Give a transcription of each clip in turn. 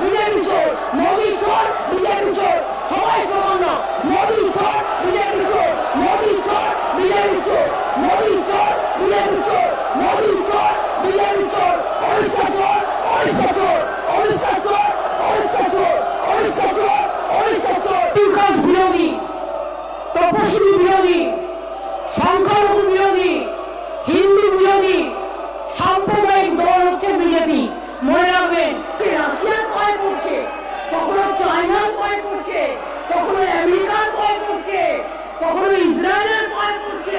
BJP চোর, মোদি চোর, BJP চোর। সবাই সমান না, মোদি চোর, বিজেপি চোর, মোদি চোর, বিজেপি চোর। মোদি চোর, বিজেপি চোর, মোদি চোর, বিজেপি চোর। ওড়িশা চোর ওড়িশা চোর ওড়িশা চোর ওড়িশা চোর ওড়িশা চোর ওড়িশা চোর। বিরোধী, তপস্বী বিরোধী চায়নার পয়েন্ট করছে কখনো আমেরিকার পয়েন্ট করছে কখনো ইসরায়েলের পয়েন্ট করছে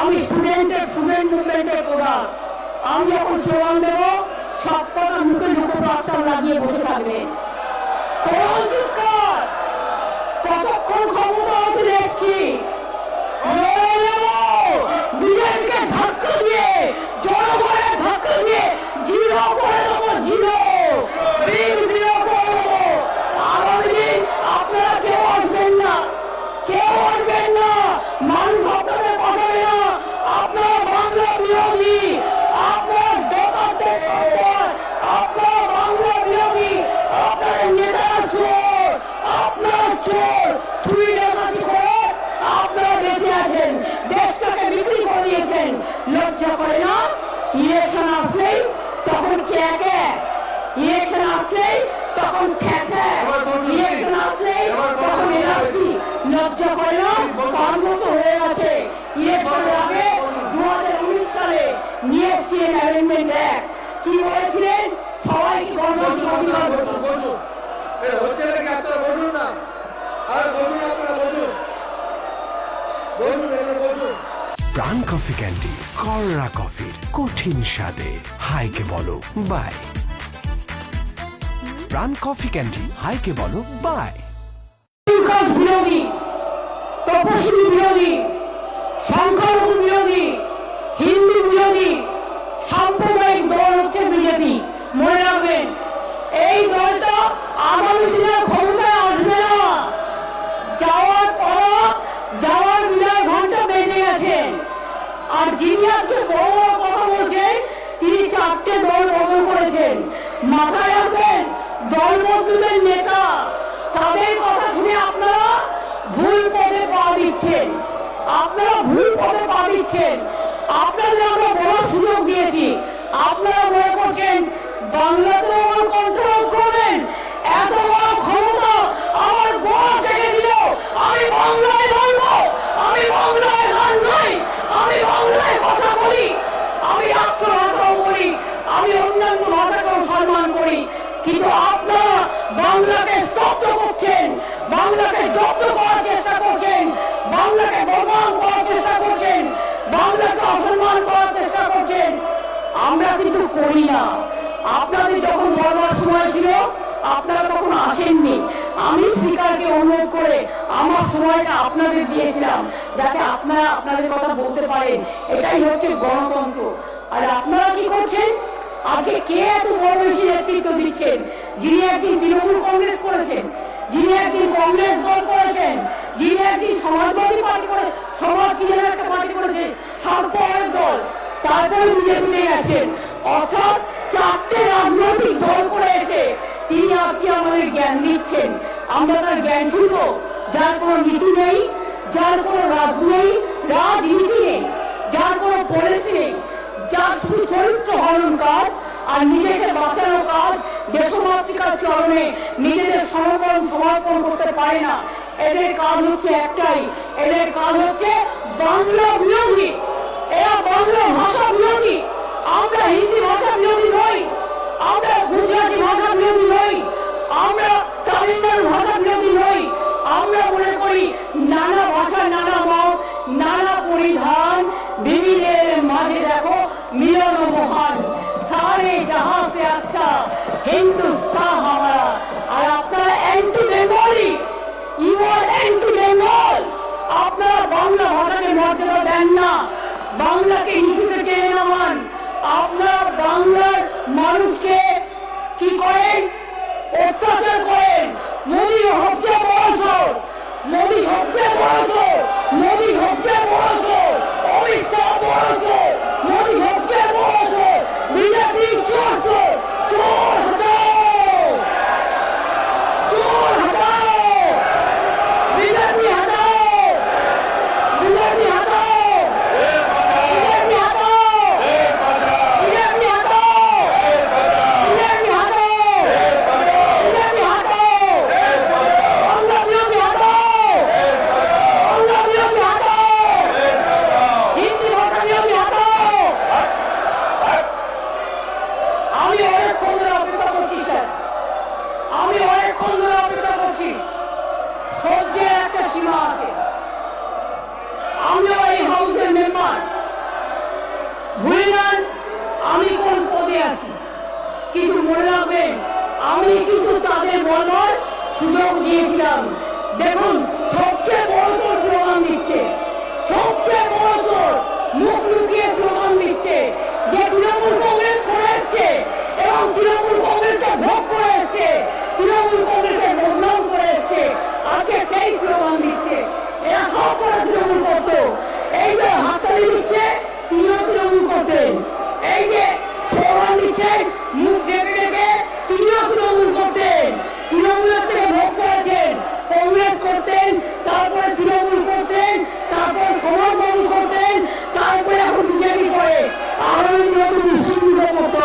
আমি স্টুডেন্টের স্টুডেন্ট মুভমেন্টের প্রধান। আমি যখন স্লোগান দেবো, সব কটা মুখে মুখে প্লাস্টার লাগিয়ে বসে চিৎকার কতক্ষণ ক্ষমতা আছে দেখছি। আপনারা কেউ আসবেন না। কেউ আসবেন না। মানুষ আপনাদের পাঠাবে না আপনারা বাংলা বিরোধী আপনার ডাকাতের সরকার আপনার বাংলা বিরোধী আপনার নেতারা চোর আপনার চোর চুরি ডাকাতি করে আপনারা বেঁচে আছেন। দেশটাকে বিক্রি করে দিয়েছেন। লজ্জা করে না? ইলেকশন আসলেই তখন কে কে? ইলেকশন আসলেই তখন খ্যাক ইলেকশন আসলেই তখন এনআরসি। লজ্জা করে না? বছর হয়ে গেছে। ইলেকশনের আগে দু হাজার উনিশ সালে নিয়ে এসছিলেন অ্যামেন্ডমেন্ট অ্যাক্ট কি বলেছিলেন? সবাইকে গণতন্ত্র অধিকার হচ্ছে নাকি আপনারা না আর আপনারা বসুন প্রাণ কফি ক্যান্ডি কররা কফি কঠিন স্বাদে। হাইকে বলো বাই। প্রাণ কফি ক্যান্ডি হাইকে বলো বাই। শিডিউল কাস্ট বিরোধী তপশিলি বিরোধী সংখ্যালঘু বিরোধী হিন্দু বিরোধী সাম্প্রদায়িক দল হচ্ছে বিজেপি। মনে রাখবেন এই দলটা আগামী দিনে ক্ষমতায় আসবে না। যাওয়ার পর যাওয়ার বিদায় ঘণ্টা বেজে গেছেন আর যিনি আজকে বড় কথা বলছেন, তিনি চারটে দল বদল করেছেন। মাথায় রাখবেন, দলবন্ধুদের নেতা, তাদের কথা শুনে আপনারা ভুল পদে পা দিচ্ছেন। ভুল পদে পা আপনাদের আমরা বড় সুযোগ দিয়েছি। আপনারা মনে করছেন, বাংলাতে কন্ট্রোল করবেন? এত বড় ক্ষমতা আমার বড় আমি বাংলায় আমি বাংলায় গান গাই, আমি বাংলায় কথা বলি, আমি অন্যান্য ভাষাকেও সম্মান করি। কিন্তু আপনারা বাংলাকে স্তব্ধ করছেন, বাংলাকে জব্দ করার চেষ্টা করছেন, বাংলাকে বদনাম করার চেষ্টা করছেন, বাংলাকে অসম্মান করার চেষ্টা করছেন। আমরা কিন্তু করি না। আপনাদের যখন বলবার সময় ছিল আপনারা তখন আসেননি। আমি স্পিকারকে অনুরোধ করে আমার সময়টা আপনাদের দিয়েছিলাম, যাতে আপনারা আপনাদের কথা বলতে পারেন। এটাই হচ্ছে গণতন্ত্র। আর আপনারা কি করছেন? আজকে কে এত বড় বেশি নেতৃত্ব দিচ্ছেন? যিনি একদিন তৃণমূল কংগ্রেস করেছেন, যিনি একদিন কংগ্রেস দল করেছেন, যিনি একদিন সমাজবাদী পার্টি করে, সমাজ একটা পার্টি করেছে সরকারের দল, তারপরে বিজেপিতে গেছেন। অর্থাৎ চারটে রাজনৈতিক দল করে এসে তিনি আজকে আমাদের জ্ঞান দিচ্ছেন। আমরা তার জ্ঞান শুনব। যার কোনো নীতি নেই, যার কোনো রাজ নেই, রাজনীতি নেই, যার কোনো পলিসি নেই, যার শুধু চরিত্র হরণ কাজ আর নিজেকে বাঁচানো কাজ দেশমাতৃকার চরণে নিজেদের সমর্পণ সমর্পণ করতে পারে না। এদের কাজ হচ্ছে একটাই। এদের কাজ হচ্ছে বাংলা বিরোধী। এরা বাংলা ভাষা বিরোধী। আমরা হিন্দি ভাষা বিরোধী নই। আমরা গুজরাটি ভাষা বিরোধী নই আমরা তামিলনাড়ু ভাষা বিরোধী নই। আমরা মনে করি নানা ভাষা, নানা মত, নানা পরিধান। বিবিধের মাঝে দেখো মিলন মহান সারে জাহাঁ সে আচ্ছা হিন্দুস্তান হামারা আর আপনারা anti Bengali you are anti Bengal আপনারা বাংলা ভাষাকে মর্যাদা দেন না। বাংলাকে নিচুতে টেনে নামান আপনারা বাংলার মানুষকে কি করেন? অত্যাচার করেন। মোদী সবচেয়ে বড় চোর। মোদী সবচেয়ে বড় চোর। মোদী সবচেয়ে বড় চোর। অমিত শাহ বড় চোর। মোদী সবচেয়ে বড় চোর। বিজেপি চোর চোর হটাও চোর হটাও বিজেপি হটাও বিজেপি হটাও বিজেপি হটাও বিজেপি হটাও বিজেপি হটাও বিজেপি হটাও বাংলা বিরোধী হটাও বাংলা বিরোধী হটাও হিন্দি ভাষা বিরোধী হটাও আমি অনেকক্ষণ ধরে অপেক্ষা করছি স্যার আমি অনেকক্ষণ ধরে অপেক্ষা করছি সহ্যের একটা সীমা আছে আমিও এই হাউসের মেম্বার ভুলে যান আমি কোন পদে আছি? কিন্তু মনে রাখবেন আমি কিন্তু তাদের বলবার সুযোগ দিয়েছিলাম। দেখুন, সবচেয়ে বড় চোর স্লোগান দিচ্ছে। সবচেয়ে বড় চোর মুখ লুকিয়ে স্লোগান দিচ্ছে যে তৃণমূল কংগ্রেস করে এসছে এবং তৃণমূল কংগ্রেসকে ভোগ করে এসছে তৃণমূল কংগ্রেসের বদনাম করে এসছে আজকে সেই স্লোগান দিচ্ছে এরা সব করে তৃণমূল করতো এই যে হাততালি দিচ্ছে তিনিও তৃণমূল করতেন এই যে স্লোগান দিচ্ছেন মুখ ডেকে ডেকে তিনিও তৃণমূল করতেন তৃণমূলের থেকে ভোগ করেছেন কংগ্রেস করতেন তারপরে তৃণমূল করতেন তারপর সমাজবাদী করতেন তারপরে এখন বিজেপি করে আগামী দিনে তো মুসলিম লীগও করতে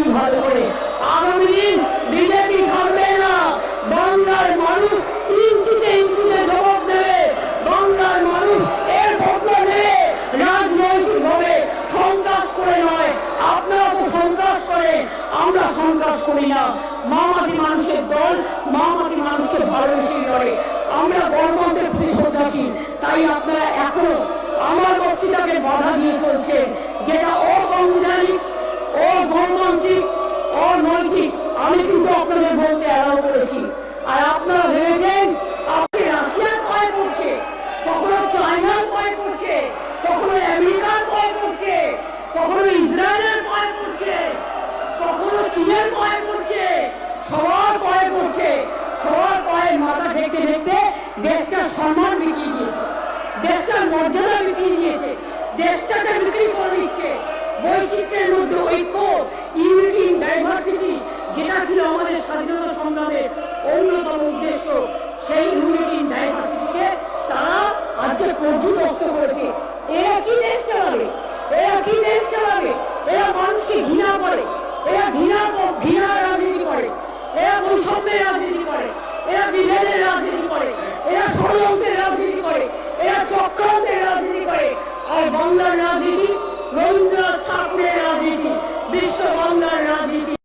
নাই ভয় করে। আগামী দিন বিজেপি ছাড়বে না। বাংলার মানুষ ইঞ্চিতে ইঞ্চিতে জবাব দেবে। বাংলার মানুষ এর বদলা নেবে। রাজনৈতিক ভাবে সন্ত্রাস করে নয়। আপনারা তো সন্ত্রাস করে আমরা সন্ত্রাস করি না। মামাটি মানুষের দল, মামাটি মানুষকে ভালোবেসে লড়ে। আমরা গণতন্ত্রের প্রতি শ্রদ্ধাশীল। তাই আপনারা এখনও আমার বক্তৃতাকে বাধা দিয়ে চলছে যেটা অসাংবিধানিক অগণতান্ত্রিক অনৈতিক, আমি কিন্তু আপনাদের বলতে অ্যালাউ করেছি। আর আপনারা ভেবেছেন আপনি রাশিয়ার পায়ে পড়ছে, কখনো চায়নার পায়ে পড়ছে, কখনো আমেরিকার পায়ে পড়ছে, কখনো ইসরায়েলের পায়ে পড়ছে, কখনো চীনের পায়ে পড়ছে, সবার পায়ে পড়ছে, সবার পায়ে মাথা ঢেকে ঢেকে দেশটার সম্মান বিকিয়ে দিয়েছে, দেশটার মর্যাদা বিকিয়ে দিয়েছে, দেশটাকে বিক্রি করে দিচ্ছে। বৈচিত্র্যের মধ্যে ঐক্য ইউনিটি ডাইভার্সিটি, যেটা ছিল আমাদের স্বাধীনতা সংগ্রামের অন্যতম উদ্দেশ্য, সেই ইউনিটি ডাইভার্সিটিকে তারা আজকে পর্যুদস্ত করেছে। এরা কি দেশ চালাবে? এরা কি দেশ চালাবে? এরা মানুষকে ঘৃণা করে। এরা ঘৃণা ঘৃণার রাজনীতি করে। এরা বৈষম্যের রাজনীতি করে। এরা বিভেদের রাজনীতি করে। এরা ষড়যন্ত্রের রাজনীতি করে। এরা চক্রান্তের রাজনীতি করে। আর বাংলার রাজনীতি রবীন্দ্রনাথ ঠাকুরের রাজনীতি বিশ্ব বাংলার রাজনীতি।